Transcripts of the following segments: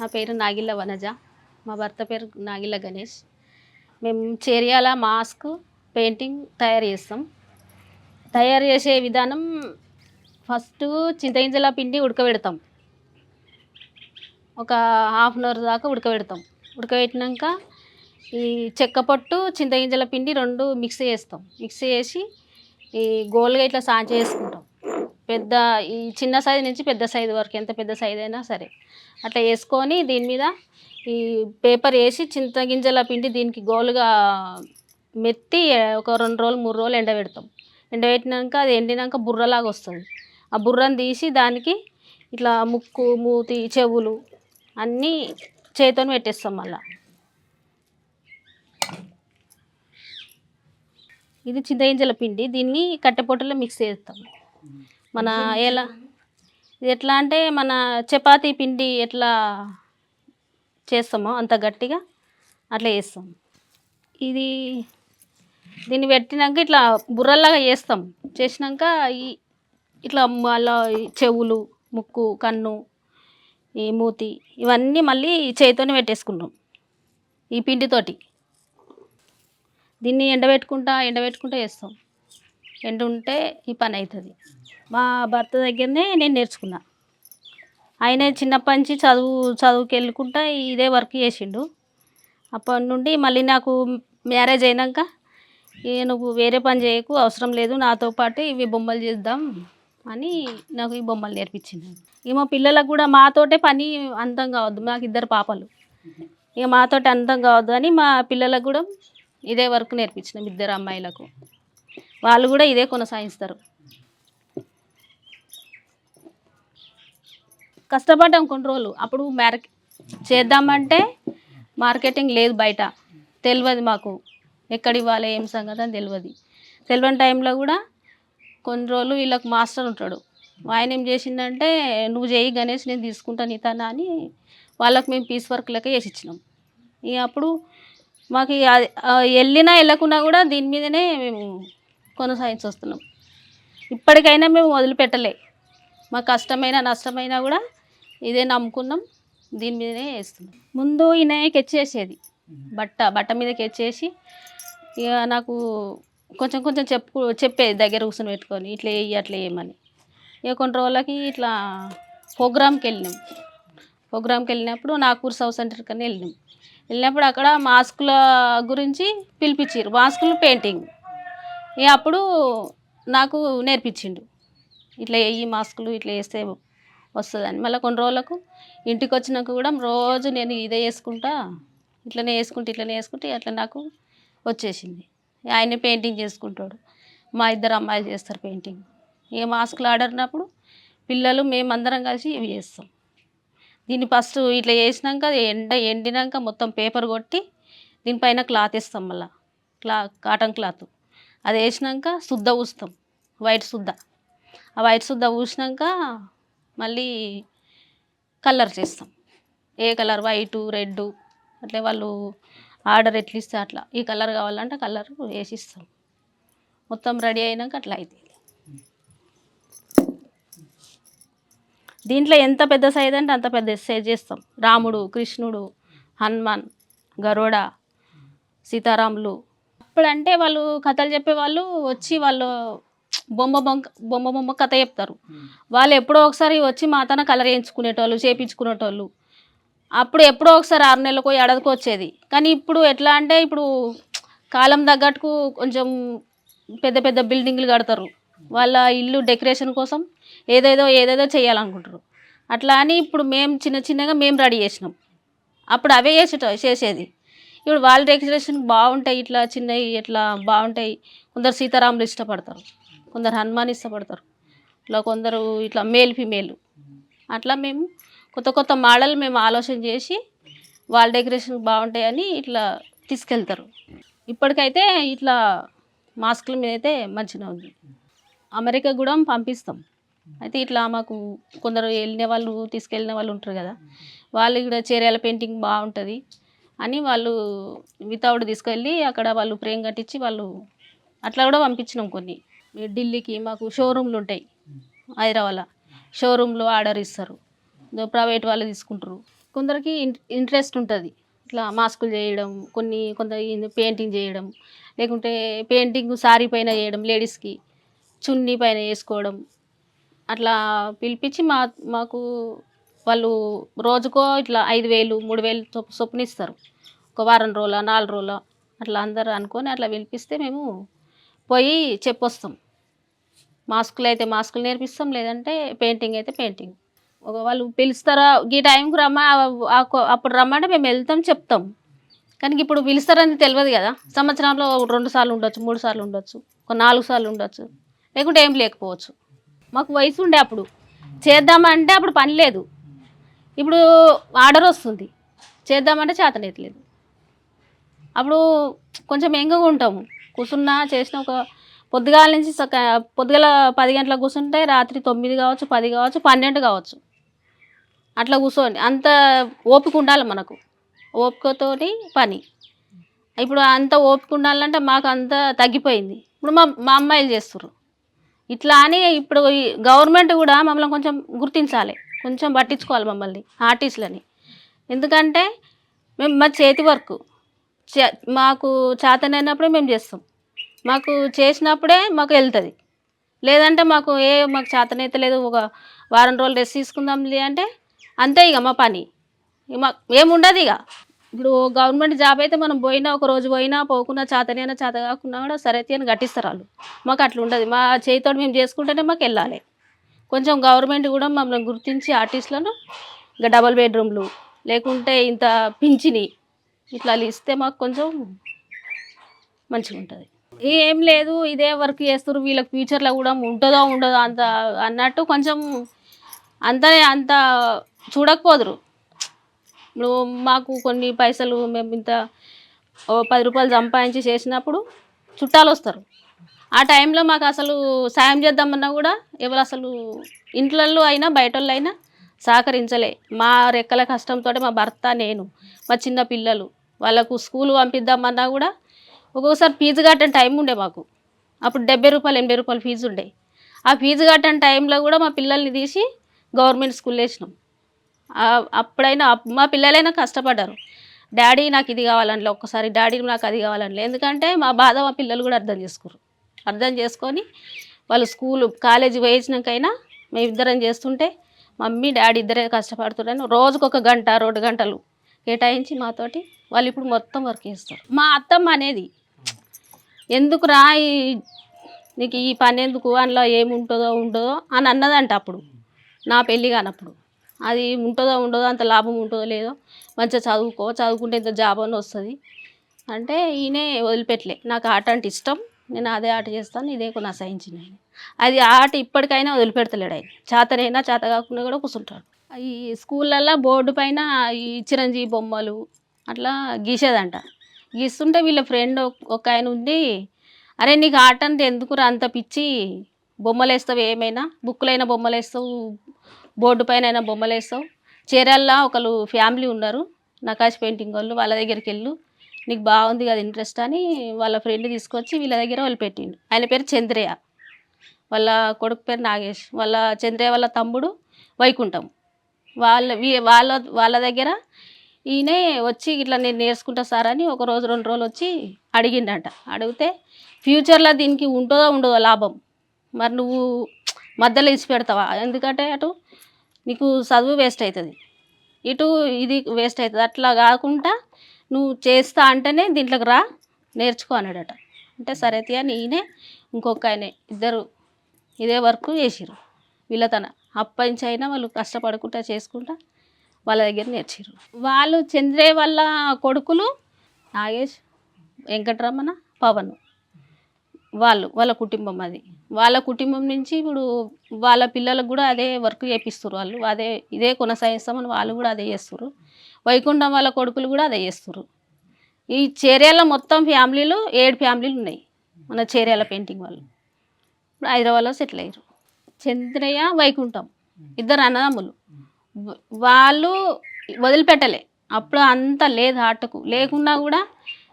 నా పేరు నాగిల్ల వనజ. మా భర్త పేరు నాగిల్ల గణేష్. మేము చేరియాల మాస్క్ పెయింటింగ్ తయారు చేస్తాం. తయారు చేసే విధానం ఫస్ట్ చింతగింజల పిండి ఉడకబెడతాం. ఒక హాఫ్ అన్ అవర్ దాకా ఉడకబెడతాం. ఉడకబెట్టినాక ఈ చెక్క పొట్టు చింతగింజల పిండి రెండు మిక్స్ చేస్తాం. మిక్స్ చేసి ఈ గోల్గా ఇట్లా సాంచ చేసుకుంటాం పెద్ద ఈ చిన్న సైజు నుంచి పెద్ద సైజు వరకు ఎంత పెద్ద సైజు అయినా సరే. అట్లా వేసుకొని దీని మీద ఈ పేపర్ వేసి చింతగింజల పిండి దీనికి గోలుగా మెత్తి ఒక రెండు రోజులు మూడు రోజులు ఎండబెడతాం. ఎండబెట్టినాక అది ఎండినాక బుర్రలాగా వస్తుంది. ఆ బుర్రను తీసి దానికి ఇట్లా ముక్కు మూతి చెవులు అన్నీ చేతితో పెట్టేస్తాం మళ్ళా. ఇది చింతగింజల పిండి. దీన్ని కట్టెపొట్టలో మిక్స్ చేస్తాం. మన ఎలా ఇది ఎట్లా అంటే మన చపాతీ పిండి ఎట్లా చేస్తామో అంత గట్టిగా అట్లా చేస్తాం. ఇది దీన్ని పెట్టినాక ఇట్లా బుర్రలాగా చేస్తాం. చేసినాక ఈ ఇట్లా అలా చెవులు ముక్కు కన్ను ఈ మూతి ఇవన్నీ మళ్ళీ చేతితోనే పెట్టేసుకుంటాం ఈ పిండితోటి. దీన్ని ఎండబెట్టుకుంటా ఎండబెట్టుకుంటా చేస్తాం. ఎండ ఉంటే ఈ పని అవుతుంది మా భర్త దగ్గరనే నేను నేర్చుకున్నా. ఆయన చిన్నప్పటి నుంచి చదువు చదువుకి వెళ్ళుకుంటా ఇదే వర్క్ చేసిండు. అప్పటి నుండి మళ్ళీ నాకు మ్యారేజ్ అయినాక నువ్వు వేరే పని చేయకు అవసరం లేదు నాతో పాటు ఇవి బొమ్మలు చేద్దాం అని నాకు ఈ బొమ్మలు నేర్పించింది ఇక మా పిల్లలకు కూడా మాతోటే పని అంతం కావద్దు మాకు ఇద్దరు పాపలు. ఇక మాతోటి అంతం కావద్దు అని మా పిల్లలకు కూడా ఇదే వర్క్ నేర్పించినాం ఇద్దరు అమ్మాయిలకు. వాళ్ళు కూడా ఇదే కొనసాగిస్తారు. కష్టపడ్డాం కొన్ని రోజులు. అప్పుడు మార్కె చేద్దామంటే మార్కెటింగ్ లేదు బయట. తెలియదు మాకు. ఎక్కడ ఇవ్వాలి ఏం సంగతి అని తెలియదు తెలియని టైంలో కూడా కొన్ని రోజులు వీళ్ళకి మాస్టర్ ఉంటాడు. ఆయన ఏం చేసిందంటే నువ్వు చేయి గణేష్ నేను తీసుకుంటాను ఇతనా అని వాళ్ళకి మేము పీస్ వర్క్ లెక్క చేసి ఇచ్చినాం. ఇక అప్పుడు మాకు ఇక వెళ్ళినా వెళ్ళకున్నా కూడా దీని మీదనే మేము కొనసాగించి వస్తున్నాం ఇప్పటికైనా మేము వదిలిపెట్టలే. మాకు కష్టమైన నష్టమైనా కూడా ఇదే నమ్ముకున్నాం. దీని మీదనే వేస్తున్నాం. ముందు ఈయన కెచ్చేసేది బట్ట బట్ట మీద కెచ్చేసి ఇక నాకు కొంచెం కొంచెం చెప్పు చెప్పేది దగ్గర కూర్చొని పెట్టుకొని ఇట్లా వేయి అట్లా వేయమని ఇక కొన్ని రోజులకి ఇట్లా ప్రోగ్రామ్కి వెళ్ళినాం. ప్రోగ్రామ్కి వెళ్ళినప్పుడు నాగపూర్ సౌత్ సెంటర్ కన్నా వెళ్ళినాం. వెళ్ళినప్పుడు అక్కడ మాస్కుల గురించి పిలిపించారు మాస్కులు పెయింటింగ్. ఇక అప్పుడు నాకు నేర్పించిండు. ఇట్లా వేయి మాస్కులు ఇట్లా వేస్తే వస్తుందని. మళ్ళీ కొన్ని రోజులకు ఇంటికి వచ్చినాక కూడా రోజు నేను ఇదే వేసుకుంటా ఇట్లనే వేసుకుంటే ఇట్లనే వేసుకుంటే అట్లా నాకు వచ్చేసింది. ఆయన పెయింటింగ్ చేసుకుంటాడు. మా ఇద్దరు అమ్మాయిలు చేస్తారు పెయింటింగ్. ఇక మాస్కులు ఆడరినప్పుడు పిల్లలు మేమందరం కలిసి ఇవి చేస్తాం. దీన్ని ఫస్ట్ ఇట్లా చేసినాక ఎండ ఎండినాక మొత్తం పేపర్ కొట్టి దీనిపైన క్లాత్ వేస్తాం మళ్ళీ. క్లా కాటన్ క్లాత్. అది వేసినాక శుద్ధ ఊస్తాం వైట్ శుద్ధ. ఆ వైట్ శుద్ధ ఊసినాక మళ్ళీ కలర్ చేస్తాం. ఏ కలర్? వైటు రెడ్ అట్లే వాళ్ళు ఆర్డర్ ఎట్లా ఇస్తే అట్లా. ఈ కలర్ కావాలంటే కలర్ వేసి ఇస్తాం. మొత్తం రెడీ అయినాక అట్లా అవుతుంది దీంట్లో ఎంత పెద్ద సైజ్ అంటే అంత పెద్ద సైజ్ చేస్తాం. రాముడు కృష్ణుడు హనుమాన్ గరుడ సీతారాములు. అప్పుడంటే వాళ్ళు కథలు చెప్పేవాళ్ళు వచ్చి వాళ్ళు బొమ్మ బొమ్మ బొమ్మ బొమ్మ కథ చెప్తారు. వాళ్ళు ఎప్పుడో ఒకసారి వచ్చి మాతన కలర్ వేయించుకునేటోళ్ళు చేపించుకునేటోళ్ళు. అప్పుడు ఎప్పుడో ఒకసారి ఆరు నెలలకు ఏడాదికి వచ్చేది. కానీ ఇప్పుడు ఎట్లా అంటే ఇప్పుడు కాలం తగ్గట్టుకు కొంచెం పెద్ద పెద్ద బిల్డింగ్లు కడతారు. వాళ్ళ ఇల్లు డెకరేషన్ కోసం ఏదేదో ఏదేదో చేయాలనుకుంటారు. అట్లా అని ఇప్పుడు మేము చిన్న చిన్నగా మేము రెడీ చేసినాం. అప్పుడు అవే చేసేట చేసేది. ఇప్పుడు వాళ్ళ డెకరేషన్ బాగుంటాయి ఇట్లా చిన్నవి ఇట్లా బాగుంటాయి కొందరు సీతారాములు ఇష్టపడతారు. కొందరు హనుమాన్ ఇష్టపడతారు. ఇట్లా కొందరు ఇట్లా మేల్ ఫిమేల్. అట్లా మేము కొత్త కొత్త మోడల్ మేము ఆలోచన చేసి వాళ్ళ డెకరేషన్ బాగుంటాయని ఇట్లా తీసుకెళ్తారు. ఇప్పటికైతే ఇట్లా మాస్కుల మీద అయితే మంచిగా ఉంది. అమెరికా కూడా పంపిస్తాం. అయితే ఇట్లా మాకు కొందరు వెళ్ళిన వాళ్ళు తీసుకెళ్ళిన వాళ్ళు ఉంటారు కదా వాళ్ళు కూడా చీరల పెయింటింగ్ బాగుంటుంది అని వాళ్ళు వితౌట్ తీసుకెళ్ళి అక్కడ వాళ్ళు ప్రేమ్ కట్టించి వాళ్ళు అట్లా కూడా పంపించినాం కొన్ని. ఢిల్లీకి మాకు షోరూమ్లు ఉంటాయి. హైదరాబాద్లో. షోరూంలో ఆర్డర్ ఇస్తారు. ప్రైవేట్ వాళ్ళు తీసుకుంటారు. కొందరికి ఇన్- ఇంట్రెస్ట్ ఉంటుంది. ఇట్లా మాస్కులు చేయడం కొన్ని కొంత పెయింటింగ్ చేయడం లేకుంటే పెయింటింగ్ సారీ పైన చేయడం లేడీస్కి చున్నీ పైన వేసుకోవడం అట్లా పిలిపించి మా మాకు వాళ్ళు రోజుకో ఇట్లా ఐదు వేలు మూడు వేలు చొప్పున ఇస్తారు. ఒక వారం రోజుల నాలుగు రోజుల అట్లా అందరు అనుకొని అట్లా పిలిపిస్తే మేము పోయి చెప్పొస్తాం. మాస్కులు అయితే మాస్కులు నేర్పిస్తాం లేదంటే పెయింటింగ్ అయితే పెయింటింగ్. ఒక వాళ్ళు పిలుస్తారా ఈ టైంకి రమ్మా అప్పుడు రమ్మంటే మేము వెళ్తాం చెప్తాం. కానీ ఇప్పుడు పిలుస్తారని తెలియదు కదా. సంవత్సరంలో రెండు సార్లు ఉండొచ్చు మూడు సార్లు ఉండొచ్చు ఒక నాలుగు సార్లు ఉండొచ్చు లేకుంటే ఏం లేకపోవచ్చు. మాకు వయసు ఉండే అప్పుడు. చేద్దామంటే అప్పుడు పని లేదు. ఇప్పుడు ఆర్డర్ వస్తుంది. చేద్దామంటే చేతనైతలేదు. అప్పుడు కొంచెం ఎంగగా ఉంటాము. కూర్చున్నా చేసిన ఒక పొద్దుగాల నుంచి పొద్దుగల పది గంటలకు కూర్చుంటే రాత్రి తొమ్మిది కావచ్చు పది కావచ్చు పన్నెండు కావచ్చు. అట్లా కూర్చోండి. అంత ఓపిక ఉండాలి మనకు. ఓపికతోటి పని. ఇప్పుడు అంత ఓపిక ఉండాలంటే మాకు అంత తగ్గిపోయింది. ఇప్పుడు మా మా అమ్మాయిలు చేస్తుర్రు. ఇట్లా అని ఇప్పుడు ఈ గవర్నమెంట్ కూడా మమ్మల్ని కొంచెం గుర్తించాలి. కొంచెం పట్టించుకోవాలి మమ్మల్ని ఆర్టిస్టులని. ఎందుకంటే మేము మా చేతి వర్క్. చే- మాకు చేతనైనప్పుడే మేము చేస్తాం. మాకు చేసినప్పుడే మాకు వెళ్తుంది. లేదంటే మాకు ఏ మాకు చేతనైతే లేదు ఒక వారం రోజులు రెస్ట్ తీసుకుందాం అంటే అంతే ఇక మా పని. మా ఏముండదు ఇక. ఇప్పుడు గవర్నమెంట్ జాబ్ అయితే మనం పోయినా ఒక రోజు పోయినా పోకున్నా చేతనైనా చేత కాకున్నా కూడా సరే అని గట్టిస్తారు వాళ్ళు. మాకు అట్లా ఉండదు. మా చేతితో మేము చేసుకుంటేనే మాకు వెళ్ళాలి. కొంచెం గవర్నమెంట్ కూడా మమ్మల్ని గుర్తించి ఆర్టిస్టులను ఇంకా డబల్ బెడ్రూమ్లు లేకుంటే ఇంత పింఛని ఇట్లా ఇస్తే మాకు కొంచెం మంచిగా ఉంటుంది ఏం లేదు ఇదే వర్క్ చేస్తారు వీళ్ళకి ఫ్యూచర్లో కూడా ఉంటుందో ఉండదో అంత అన్నట్టు కొంచెం అంత అంత చూడకపోదురు. ఇప్పుడు మాకు కొన్ని పైసలు మేము ఇంత పది రూపాయలు సంపాదించి చేసినప్పుడు చుట్టాలు వస్తారు. ఆ టైంలో మాకు అసలు సాయం చేద్దామన్నా కూడా ఎవరు అసలు ఇంట్లో అయినా బయట వాళ్ళు అయినా సహకరించలే. మా రెక్కల కష్టంతో మా భర్త నేను మా చిన్న పిల్లలు. వాళ్ళకు స్కూల్ పంపిద్దామన్నా కూడా ఒక్కొక్కసారి ఫీజు కట్టని టైం ఉండే మాకు. అప్పుడు డెబ్బై రూపాయలు ఎనభై రూపాయలు ఫీజు ఉండే. ఆ ఫీజు కట్టని టైంలో కూడా మా పిల్లల్ని తీసి గవర్నమెంట్ స్కూల్ వేసినాం. అప్పుడైనా అప్- మా పిల్లలైనా కష్టపడ్డారు. డాడీ నాకు ఇది కావాలని ఒక్కసారి డాడీ నాకు అది కావాలని ఎందుకంటే మా బాధ మా పిల్లలు కూడా అర్థం చేసుకోరు. అర్థం చేసుకొని వాళ్ళు స్కూల్ కాలేజీ వేసినాకైనా మేము ఇద్దరం చేస్తుంటే మమ్మీ డాడీ ఇద్దరే కష్టపడుతున్నాను రోజుకు ఒక గంట రెండు గంటలు కేటాయించి మాతోటి వాళ్ళు ఇప్పుడు మొత్తం వర్క్ చేస్తారు. మా అత్తమ్మ అనేది ఎందుకు రా ఈ నీకు ఈ పని ఎందుకు? అందులో ఏముంటుందో ఉండదో అని అన్నదంట అప్పుడు. నా పెళ్ళి కానప్పుడు. అది ఉంటుందో ఉండదో అంత లాభం ఉంటుందో లేదో మంచిగా చదువుకో. చదువుకుంటే ఇంత జాబ్ అని వస్తుంది. అంటే ఈయనే వదిలిపెట్టలే. నాకు ఆట అంటే ఇష్టం. నేను అదే ఆట చేస్తాను. ఇదే కొనసాగించిన ఆయన. అది ఆట ఇప్పటికైనా వదిలిపెడతలేడు ఆయన. చేతనైనా చేత కాకుండా కూడా కూర్చుంటాడు ఈ స్కూళ్ళల్లో బోర్డు పైన ఈ చిరంజీవి బొమ్మలు అట్లా గీసేదంట. ఇస్తుంటే వీళ్ళ ఫ్రెండ్ ఒక ఆయన ఉండి అరే నీకు ఆట అంటే ఎందుకురా అంత పిచ్చి? బొమ్మలు వేస్తావు ఏమైనా? బుక్కులైన బొమ్మలు వేస్తావు బోర్డు పైన అయినా బొమ్మలు వేస్తావు చీరల్లా ఒకళ్ళు ఫ్యామిలీ ఉన్నారు. నకాష్ పెయింటింగ్ వాళ్ళు వాళ్ళ దగ్గరికి వెళ్ళు. నీకు బాగుంది కదా ఇంట్రెస్ట్ అని వాళ్ళ ఫ్రెండ్ తీసుకొచ్చి వీళ్ళ దగ్గర వాళ్ళు పెట్టిండు. ఆయన పేరు చంద్రయ్య వాళ్ళ కొడుకు పేరు నాగేష్. వాళ్ళ చంద్రయ్య వాళ్ళ తమ్ముడు వైకుంఠం. వాళ్ళ వాళ్ళ వాళ్ళ దగ్గర ఈయనే వచ్చి ఇట్లా నేను నేర్చుకుంటా సార్ అని ఒక రోజు రెండు రోజులు వచ్చి అడిగిండట. అడిగితే ఫ్యూచర్లో దీనికి ఉంటుందో ఉండదో లాభం? మరి నువ్వు మధ్యలో ఇచ్చి పెడతావా? ఎందుకంటే అటు నీకు చదువు వేస్ట్ అవుతుంది. ఇటు ఇది వేస్ట్ అవుతుంది. అట్లా కాకుండా నువ్వు చేస్తా అంటేనే దీంట్లోకి రా నేర్చుకో అన్నాడట. అంటే సరే తీ అని ఈయనే ఇంకొక ఆయన ఇద్దరు ఇదే వర్క్ చేసిరు వీళ్ళతన. తన అయినా వాళ్ళు కష్టపడుకుంటా చేసుకుంటా వాళ్ళ దగ్గర నేర్చారు వాళ్ళు చంద్రయ్య వాళ్ళ కొడుకులు నాగేష్ వెంకటరమణ పవన్. వాళ్ళు వాళ్ళ కుటుంబం అది. వాళ్ళ కుటుంబం నుంచి ఇప్పుడు వాళ్ళ పిల్లలకు కూడా అదే వర్క్ చేపిస్తారు వాళ్ళు. అదే ఇదే కొనసాగిస్తామని వాళ్ళు కూడా అదే చేస్తారు వైకుంఠం వాళ్ళ కొడుకులు కూడా అదే చేస్తారు ఈ చేర్యాల మొత్తం ఫ్యామిలీలు ఏడు ఫ్యామిలీలు ఉన్నాయి. మన చేర్యాల పెయింటింగ్ వాళ్ళు. ఇప్పుడు హైదరాబాద్లో సెటిల్ అయ్యారు. చంద్రయ్య వైకుంఠం. ఇద్దరు అన్నదమ్ములు. వాళ్ళు వదిలిపెట్టలే. అప్పుడు అంత లేదు ఆటకు. లేకున్నా కూడా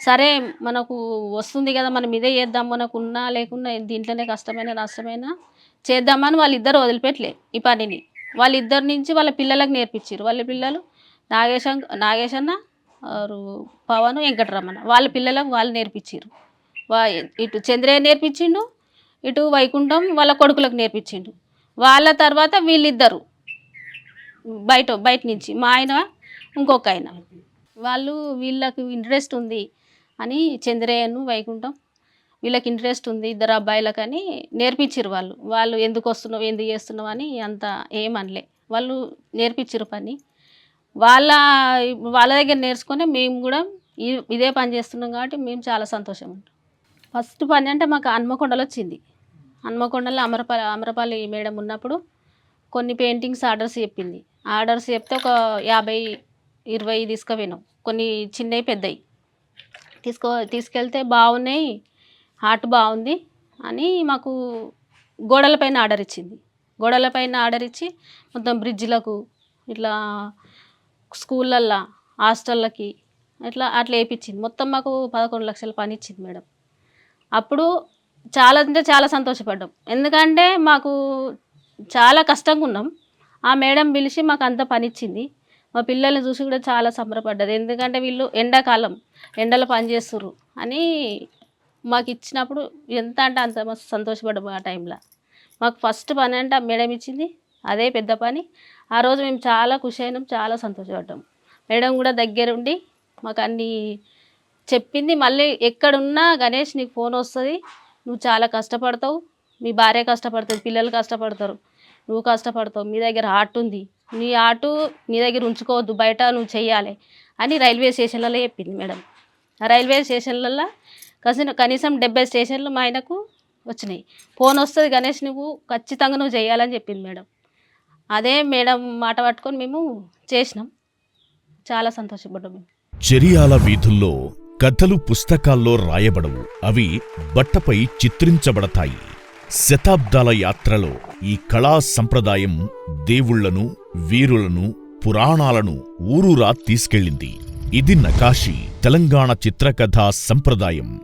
సరే మనకు వస్తుంది కదా మనం ఇదే చేద్దాం మనకు ఉన్నా లేకున్నా దీంట్లోనే కష్టమైన నష్టమైనా చేద్దామని వాళ్ళిద్దరు వదిలిపెట్టలే ఈ పనిని. వాళ్ళిద్దరి నుంచి వాళ్ళ పిల్లలకు నేర్పించారు వాళ్ళ పిల్లలు నాగేశం నాగేశన్న ఆరు పవన్ వెంకటరమణ. వాళ్ళ పిల్లలకు వాళ్ళు నేర్పించారు వా ఇటు చంద్రయ్య నేర్పించిండు ఇటు వైకుంఠం వాళ్ళ కొడుకులకు నేర్పించిండు. వాళ్ళ తర్వాత వీళ్ళిద్దరు. బయట బయట నుంచి. మా ఆయన ఇంకొక ఆయన. వాళ్ళు వీళ్ళకి ఇంట్రెస్ట్ ఉంది అని చంద్రయ్యను వైకుంఠం వీళ్ళకి ఇంట్రెస్ట్ ఉంది. ఇద్దరు అబ్బాయిలకని నేర్పించారు వాళ్ళు. వాళ్ళు ఎందుకు వస్తున్నావు ఎందుకు చేస్తున్నావు అని అంత ఏమనలే వాళ్ళు నేర్పించారు పని. వాళ్ళ వాళ్ళ దగ్గర నేర్చుకొని మేము కూడా ఇదే పని చేస్తున్నాం కాబట్టి మేము చాలా సంతోషం ఉంటాం. ఫస్ట్ పని అంటే మాకు హన్మకొండలో వచ్చింది. హన్మకొండలో అమరపల్లి అమరపల్లి మేడం ఉన్నప్పుడు కొన్ని పెయింటింగ్స్ ఆర్డర్స్ చెప్పింది. ఆర్డర్స్ చెప్తే ఒక యాభై ఇరవై తీసుకుపోయినాం. కొన్ని చిన్నవి పెద్దవి. తీసుకో తీసుకెళ్తే బాగున్నాయి హార్ట్ బాగుంది అని మాకు గోడలపైన ఆర్డర్ ఇచ్చింది. గోడలపైన ఆర్డర్ ఇచ్చి మొత్తం బ్రిడ్జ్లకు ఇట్లా స్కూళ్ళల్లో హాస్టళ్ళకి ఇట్లా అట్లా వేయించింది. మొత్తం మాకు పదకొండు లక్షల పని ఇచ్చింది మేడం. అప్పుడు చాలా అంటే చాలా సంతోషపడ్డాం. ఎందుకంటే మాకు చాలా కష్టంగా ఉన్నాం. ఆ మేడం పిలిచి మాకు అంత పని ఇచ్చింది మా పిల్లల్ని చూసి కూడా చాలా సంబరపడ్డది. ఎందుకంటే వీళ్ళు ఎండాకాలం ఎండలో పని చేస్తుర్రు అని మాకు ఇచ్చినప్పుడు ఎంత అంటే అంత మస్తు ఆ టైంలో. మాకు ఫస్ట్ పని అంటే ఆ మేడం ఇచ్చింది అదే పెద్ద పని. ఆ రోజు మేము చాలా ఖుషి అయినాం చాలా సంతోషపడ్డాం. మేడం కూడా దగ్గరుండి మాకు అన్నీ చెప్పింది. మళ్ళీ ఎక్కడున్నా గణేష్ నీకు ఫోన్ వస్తుంది నువ్వు చాలా కష్టపడతావు మీ భార్య కష్టపడుతుంది పిల్లలు కష్టపడతారు. నువ్వు కష్టపడతావు మీ దగ్గర ఆర్ట్ ఉంది. నీ ఆర్ట్ నీ దగ్గర ఉంచుకోవద్దు బయట నువ్వు చెయ్యాలి అని రైల్వే స్టేషన్లలో చెప్పింది మేడం. ఆ రైల్వే స్టేషన్లలో కసిన కనీసం డెబ్బై స్టేషన్లు మా ఆయనకు వచ్చినాయి. ఫోన్ వస్తుంది గణేష్ నువ్వు ఖచ్చితంగా నువ్వు చేయాలని చెప్పింది మేడం. అదే మేడం మాట పట్టుకొని మేము చేసినాం. చాలా సంతోషపడ్డాం మేము. చెరియాల వీధుల్లో కథలు పుస్తకాల్లో రాయబడవు. అవి బట్టపై చిత్రించబడతాయి. శతాబ్దాల యాత్రలో ఈ కళా సంప్రదాయం దేవుళ్ళను వీరులను పురాణాలను ఊరూరా తీసుకెళ్ళింది. ఇది నకాషి తెలంగాణ చిత్రకథా సంప్రదాయం.